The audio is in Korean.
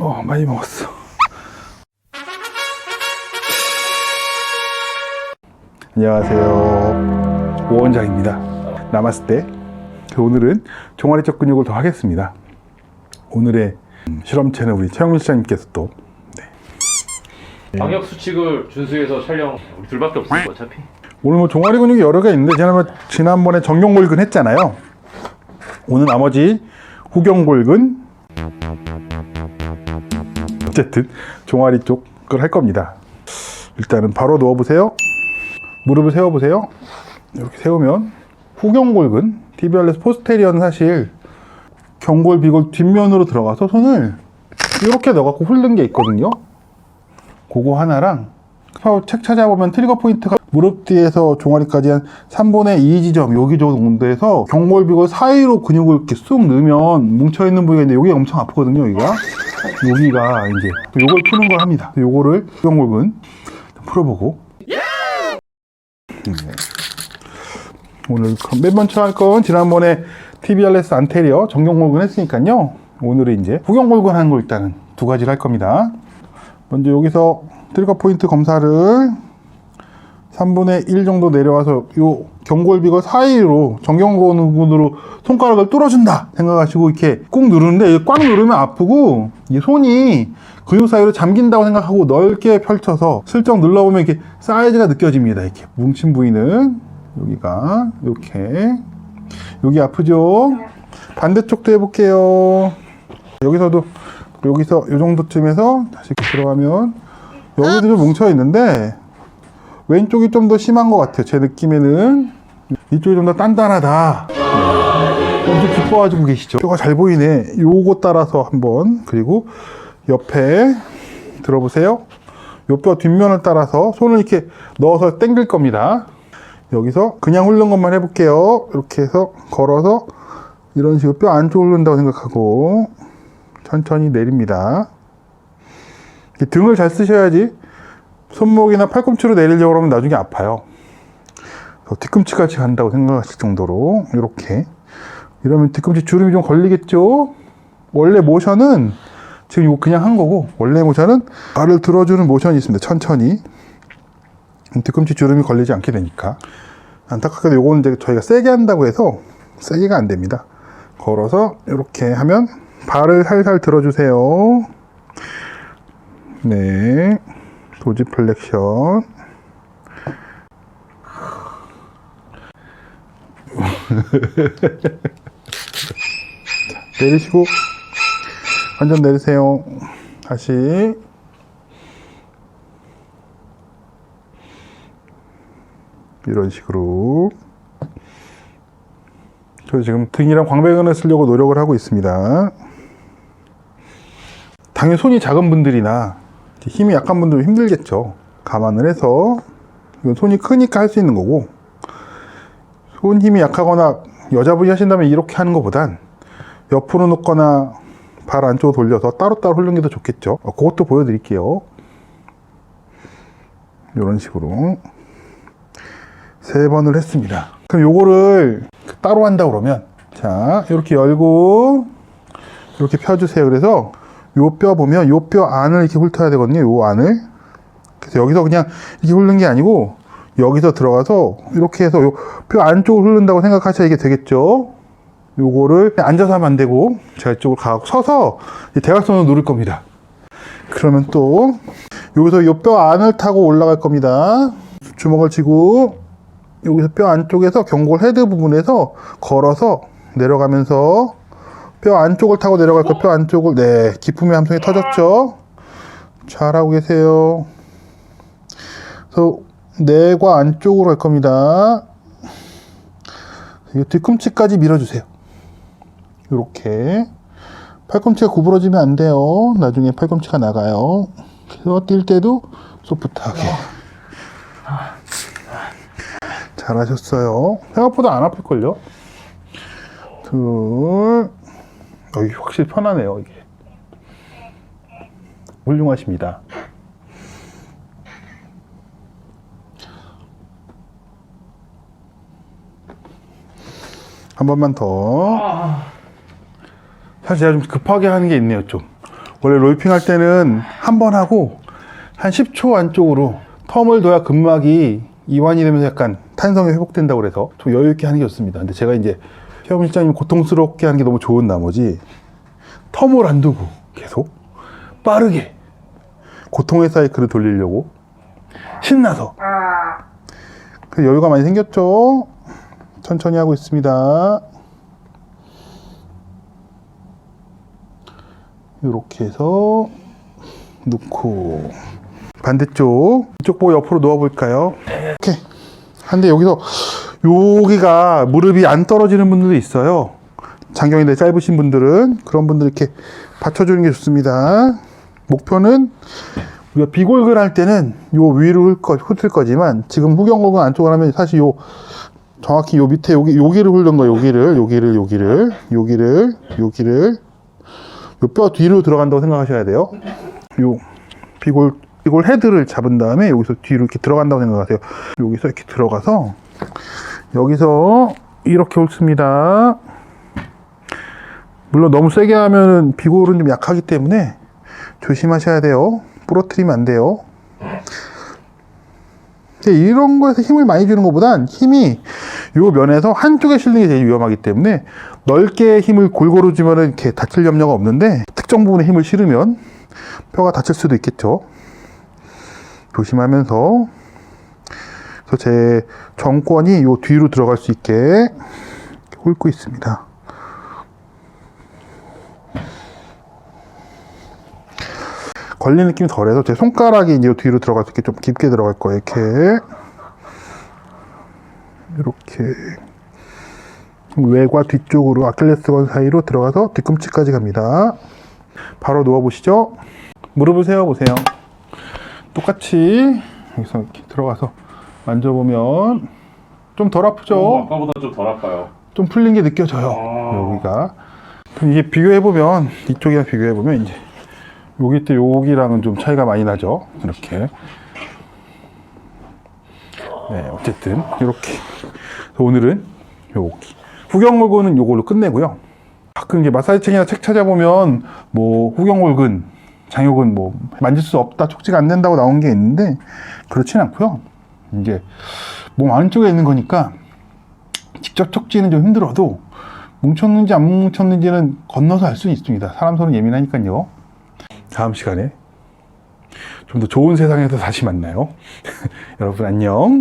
어, 많이 먹었어. 안녕하세요. 오원장입니다. 나마스테. 그 오늘은 종아리 쪽 근육을 더 하겠습니다. 오늘의 음, 실험체는 우리 최영민 시장님께서 또 방역 수칙을 준수해서 촬영 우리 둘밖에 없으니까 어차피 오늘 뭐 종아리 근육이 여러 개 있는데 지난번 지난번에 정경골근 했잖아요. 오늘 나머지 후경골근 어쨌든 종아리 쪽을 할 겁니다. 일단은 바로 누워 보세요. 무릎을 세워 보세요. 이렇게 세우면 후경골근 티비알레스 포스테리어는 사실 경골 비골 뒷면으로 들어가서 손을 이렇게 넣어갖고 훑는 게 있거든요. 그거 하나랑 어, 책 찾아보면 트리거 포인트가 무릎 뒤에서 종아리까지 한 3분의 2 지점 여기 정도에서 경골비골 사이로 근육을 이렇게 쑥 넣으면 뭉쳐있는 부위가 있는데 여기 엄청 아프거든요 여기가. 여기가 이제 또 요걸 푸는 걸 합니다. 요거를 경골근 풀어보고. 네. 오늘 맨 먼저 할 건 지난번에 TBRS 안테리어 정경골근 했으니까요. 오늘은 이제 후경골근 하는 거 일단은 두 가지를 할 겁니다. 먼저 여기서 트리거 포인트 검사를 3분의 1 정도 내려와서 요 경골비거 사이로 정경골근으로 손가락을 뚫어준다 생각하시고 이렇게 꾹 누르는데 꽉 누르면 아프고 이 손이 근육 사이로 잠긴다고 생각하고 넓게 펼쳐서 슬쩍 눌러보면 이렇게 사이즈가 느껴집니다. 이렇게 뭉친 부위는 여기가 이렇게. 여기 아프죠? 반대쪽도 해볼게요. 여기서도 여기서 이 정도쯤에서 다시 들어가면 여기도 좀 뭉쳐 있는데 왼쪽이 좀 더 심한 것 같아요. 제 느낌에는 이쪽이 좀 더 단단하다. 네. 엄청 기뻐가지고 계시죠? 뼈가 잘 보이네. 요거 따라서 한번 그리고 옆에 들어보세요. 요 뼈 뒷면을 따라서 손을 이렇게 넣어서 당길 겁니다. 여기서 그냥 훑는 것만 해볼게요. 이렇게 해서 걸어서 이런 식으로 뼈 안쪽을 훑는다고 생각하고 천천히 내립니다. 이 등을 잘 쓰셔야지 손목이나 팔꿈치로 내리려고 하면 나중에 아파요. 뒤꿈치까지 간다고 생각하실 정도로 이렇게 이러면 뒤꿈치 주름이 좀 걸리겠죠? 원래 모션은 지금 이거 그냥 한 거고 원래 모션은 발을 들어주는 모션이 있습니다. 천천히 뒤꿈치 주름이 걸리지 않게 되니까 안타깝게도 요거는 이제 저희가 세게 한다고 해서 세게가 안 됩니다. 걸어서 이렇게 하면 발을 살살 들어주세요. 네. 도지 플렉션. 내리시고, 완전 내리세요. 다시. 이런 식으로. 저 지금 등이랑 광배근을 쓰려고 노력을 하고 있습니다. 당연히 손이 작은 분들이나 힘이 약한 분들은 힘들겠죠. 감안을 해서 이건 손이 크니까 할 수 있는 거고 손 힘이 약하거나 여자분이 하신다면 이렇게 하는 것보단 옆으로 놓거나 발 안쪽으로 돌려서 따로따로 훑는 게 더 좋겠죠. 어, 그것도 보여드릴게요. 이런 식으로 세 번을 했습니다. 그럼 요거를 따로 한다 그러면 자 이렇게 열고 이렇게 펴주세요. 그래서 요 뼈 보면 요 뼈 안을 이렇게 훑어야 되거든요. 요 안을. 그래서 여기서 그냥 이렇게 훑는 게 아니고 여기서 들어가서 이렇게 해서 요 뼈 안쪽을 훑는다고 생각하셔야 이게 되겠죠. 요거를 앉아서 하면 안 되고 제가 이쪽으로 가 서서 이 대각선으로 누를 겁니다. 그러면 또 여기서 요 뼈 안을 타고 올라갈 겁니다. 주먹을 쥐고 여기서 뼈 안쪽에서 경골 헤드 부분에서 걸어서 내려가면서 뼈 안쪽을 타고 내려갈 거, 뼈 안쪽을, 네, 기품의 함성이 터졌죠? 잘하고 계세요. 그래서 뇌과 안쪽으로 할 겁니다. 이 뒤꿈치까지 밀어주세요. 이렇게. 팔꿈치가 구부러지면 안 돼요. 나중에 팔꿈치가 나가요. 그래서 뛸 때도 소프트하게. 잘하셨어요. 생각보다 안 아플걸요? 둘, 어, 이게 확실히 편하네요, 이게. 훌륭하십니다. 한 번만 더. 사실 제가 좀 급하게 하는 게 있네요, 좀. 원래 롤핑 할 때는 한 번 하고 한 10초 안쪽으로 텀을 둬야 근막이 이완이 되면서 약간 탄성이 회복된다고 그래서 좀 여유 있게 하는 게 좋습니다. 근데 제가 이제 시험 실장님 고통스럽게 하는 게 너무 좋은 나머지 텀을 안 두고 계속 빠르게 고통의 사이클을 돌리려고 신나서 그 여유가 많이 생겼죠. 천천히 하고 있습니다. 이렇게 해서 놓고 반대쪽 이쪽 보고 옆으로 누워 볼까요? 이렇게 한데 여기서 여기가 무릎이 안 떨어지는 분들도 있어요. 장경이 짧으신 분들은 그런 분들 이렇게 받쳐주는 게 좋습니다. 목표는 우리가 비골글 할 때는 요 위로 훑을 거지만 지금 후경골근 안쪽을 하면 사실 요 정확히 요 밑에 여기 여기를 훑는 거 여기를 여기를 여기를 여기를 여기를 요 뼈 뒤로 들어간다고 생각하셔야 돼요. 요 비골 비골 헤드를 잡은 다음에 여기서 뒤로 이렇게 들어간다고 생각하세요. 여기서 이렇게 들어가서 여기서 이렇게 훑습니다. 물론 너무 세게 하면은 비골은 좀 약하기 때문에 조심하셔야 돼요. 부러뜨리면 안 돼요. 이런 거에서 힘을 많이 주는 것보단 힘이 요 면에서 한쪽에 실리는 게 제일 위험하기 때문에 넓게 힘을 골고루 주면은 이렇게 다칠 염려가 없는데 특정 부분에 힘을 실으면 뼈가 다칠 수도 있겠죠. 조심하면서 그래서 제 정권이 요 뒤로 들어갈 수 있게 훑고 있습니다. 걸리는 느낌이 덜해서 제 손가락이 이제 뒤로 들어갈 수 있게 좀 깊게 들어갈 거예요. 이렇게 이렇게 외과 뒤쪽으로 아킬레스건 사이로 들어가서 뒤꿈치까지 갑니다. 바로 누워 보시죠. 무릎을 세워 보세요. 똑같이 여기서 이렇게 들어가서 만져보면 좀 덜 아프죠? 어, 아까보다 좀 덜 아파요. 좀 풀린 게 느껴져요. 아. 여기가. 그럼 이게 비교해 보면 이쪽이랑 비교해 보면 이제 여기 때 여기랑은 좀 차이가 많이 나죠. 이렇게. 네, 어쨌든 이렇게. 오늘은 여기. 후경골근은 요걸로 끝내고요. 가끔 이제 마사지 책이나 책 찾아보면 뭐 후경골근, 장요근 뭐 만질 수 없다, 촉지가 안 된다고 나온 게 있는데 그렇진 않고요. 이제 몸 안쪽에 있는 거니까 직접 척지는 좀 힘들어도 뭉쳤는지 안 뭉쳤는지는 건너서 알 수는 있습니다. 사람 손은 예민하니까요. 다음 시간에 좀 더 좋은 세상에서 다시 만나요. 여러분 안녕.